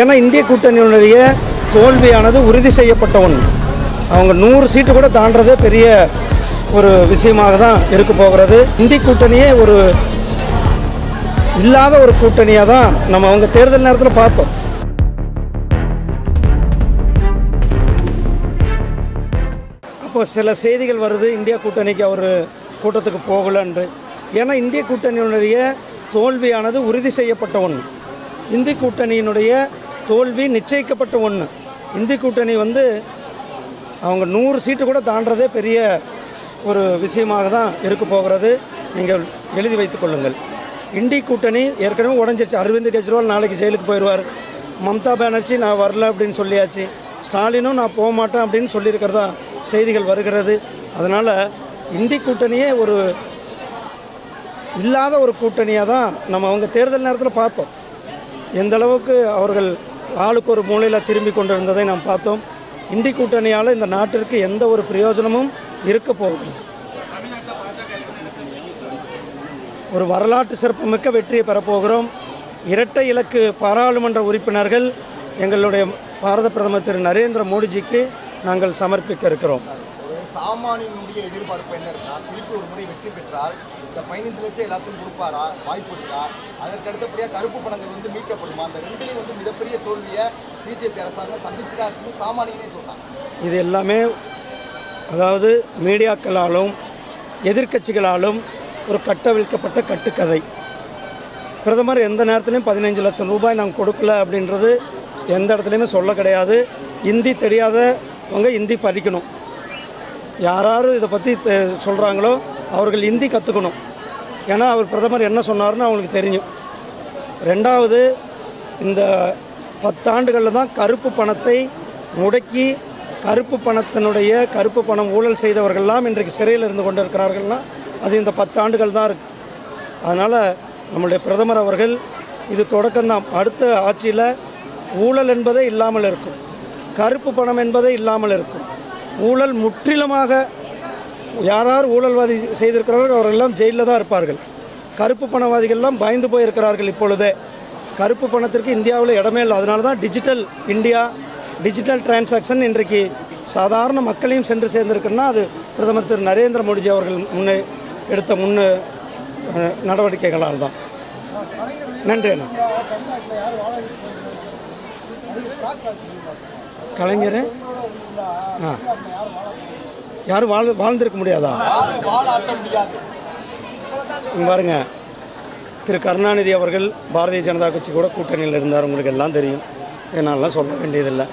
ஏன்னா இந்திய கூட்டணியினுடைய தோல்வியானது உறுதி செய்யப்பட்ட ஒன்று. அவங்க நூறு சீட்டு கூட தாண்டதே பெரிய ஒரு விஷயமாக தான் இருக்க போகிறது. இந்திய கூட்டணியே ஒரு இல்லாத ஒரு கூட்டணியாக தான் நம்ம அவங்க தேர்தல் நேரத்தில் பார்த்தோம். அப்போ சில செய்திகள் வருது இந்தியா கூட்டணிக்கு அவர் கூட்டத்துக்கு போகலன்று. ஏன்னா இந்திய கூட்டணியினுடைய தோல்வியானது உறுதி செய்யப்பட்ட ஒன்று. இந்திய கூட்டணியினுடைய தோல்வி நிச்சயிக்கப்பட்ட ஒன்று இந்தி கூட்டணி வந்து அவங்க நூறு சீட்டு கூட தாண்டதே பெரிய ஒரு விஷயமாக தான் இருக்க போகிறது. நீங்கள் எழுதி வைத்துக் கொள்ளுங்கள். இண்டி கூட்டணி ஏற்கனவே உடஞ்சிருச்சு. அரவிந்த் கெஜ்ரிவால் நாளைக்கு ஜெயிலுக்கு போயிடுவார். மம்தா பானர்ஜி நான் வரல அப்படின்னு சொல்லியாச்சு. ஸ்டாலினும் நான் போக மாட்டேன் அப்படின்னு சொல்லியிருக்கிறதா செய்திகள் வருகிறது. அதனால் இந்தி கூட்டணியே ஒரு இல்லாத ஒரு கூட்டணியாக தான் நம்ம அவங்க தேர்தல் நேரத்தில் பார்த்தோம். எந்த அளவுக்கு அவர்கள் ஆளுக்கு ஒரு மூலையில் திரும்பி கொண்டிருந்ததை நாம் பார்த்தோம். இந்தி கூட்டணியால் இந்த நாட்டிற்கு எந்த ஒரு பிரயோஜனமும் இருக்க போவதில்லை. ஒரு வரலாற்று சிறப்புமிக்க வெற்றியை பெறப்போகிறோம். இரட்டை இலக்கு பாராளுமன்ற உறுப்பினர்கள் எங்களுடைய பாரத பிரதமர் திரு நரேந்திர மோடிஜிக்கு நாங்கள் சமர்ப்பிக்க இருக்கிறோம். சாமானியனுடைய எதிர்பார்ப்பு என்ன இருக்குன்னா திருப்பி ஒரு முறை வெற்றி பெற்றால் இந்த பதினஞ்சு லட்சம் எல்லாத்தையும் கொடுப்பாரா வாய்ப்பு இருக்கா? அதற்கு அடுத்தபடியாக கருப்பு பணங்கள் வந்து மீட்கப்படுமா? அந்த ரெண்டுலையும் வந்து மிகப்பெரிய தோல்வியை பிஜேபி அரசாங்கம் சந்திச்சுதான் இருக்குன்னு சாமானியனே சொன்னாங்க இது எல்லாமே அதாவது மீடியாக்களாலும் எதிர்க்கட்சிகளாலும் ஒரு கட்டவிழ்க்கப்பட்ட கட்டுக்கதை. பிரதமர் எந்த நேரத்துலையும் பதினஞ்சு லட்சம் ரூபாய் நாங்கள் கொடுக்கல அப்படின்றது எந்த இடத்துலையுமே சொல்ல கிடையாது. இந்தி தெரியாதவங்க இந்தி படிக்கணும் யாராரும் இதை பற்றி சொல்கிறாங்களோ அவர்கள் இந்தி கற்றுக்கணும் ஏன்னா அவர் பிரதமர் என்ன சொன்னார்னு அவங்களுக்கு தெரியும். ரெண்டாவது இந்த பத்தாண்டுகளில் தான் கருப்பு பணத்தை முடக்கி கருப்பு பணத்தினுடைய கருப்பு பணம் ஊழல் செய்தவர்கள்லாம் இன்றைக்கு சிறையில் இருந்து கொண்டு இருக்கிறார்கள்னா அது இந்த பத்தாண்டுகள் தான் இருக்குது அதனால் நம்முடைய பிரதமர் அவர்கள் இது தொடக்கம்தான் அடுத்த ஆட்சியில் ஊழல் என்பதே இல்லாமல் இருக்கும். கருப்பு பணம் என்பதே இல்லாமல் இருக்கும். ஊழல் முற்றிலுமாக யார் யார் ஊழல்வாதி செய்திருக்கிறார்கள் அவரெல்லாம் ஜெயிலில் தான் இருப்பார்கள். கருப்பு பணவாதிகள்லாம் பயந்து போயிருக்கிறார்கள் இப்பொழுதே. கருப்பு பணத்திற்கு இந்தியாவில் இடமே இல்லை. அதனால தான் டிஜிட்டல் இந்தியா டிஜிட்டல் டிரான்சாக்ஷன் இன்றைக்கு சாதாரண மக்களையும் சென்று சேர்ந்திருக்குன்னா அது பிரதமர் திரு நரேந்திர மோடிஜி அவர்கள் முன்னே எடுத்த முன்னு நடவடிக்கைகளால் தான். நன்றி அண்ணா. கலைஞர். ஆ. யாரும் வாழ் வாழ்ந்திருக்க முடியாதா? பாருங்க. திரு கருணாநிதி அவர்கள் பாரதிய ஜனதா கட்சி கூட கூட்டணியில் இருந்தார். உங்களுக்கு எல்லாம் தெரியும். என்னாலாம் சொல்ல வேண்டியதில்லை.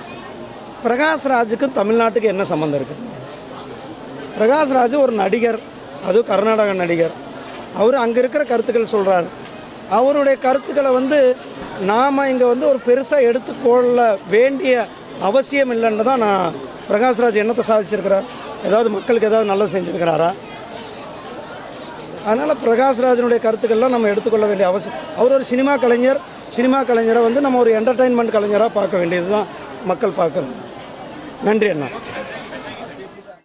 பிரகாஷ்ராஜுக்கும் தமிழ்நாட்டுக்கு என்ன சம்மந்தம் இருக்குது பிரகாஷ்ராஜ் ஒரு நடிகர். அதுவும் கர்நாடக நடிகர். அவர் அங்கே இருக்கிற கருத்துக்கள் சொல்கிறார் அவருடைய கருத்துக்களை வந்து நாம் இங்கே வந்து ஒரு பெருசாக எடுத்துக்கொள்ள வேண்டிய அவசியம் இல்லைன்னு தான் நான் பிரகாஷ்ராஜ் என்னத்தை சாதிச்சிருக்கிறார்? ஏதாவது மக்களுக்கு ஏதாவது நல்லது செஞ்சுருக்கிறாரா? அதனால் பிரகாஷ்ராஜனுடைய கருத்துக்கள்லாம் நம்ம எடுத்துக்கொள்ள வேண்டிய அவசியம். அவர் ஒரு சினிமா கலைஞர். சினிமா கலைஞரை வந்து நம்ம ஒரு என்டர்டெயின்மெண்ட் கலைஞராக பார்க்க வேண்டியது தான் மக்கள் பார்க்குறது. நன்றி அண்ணா.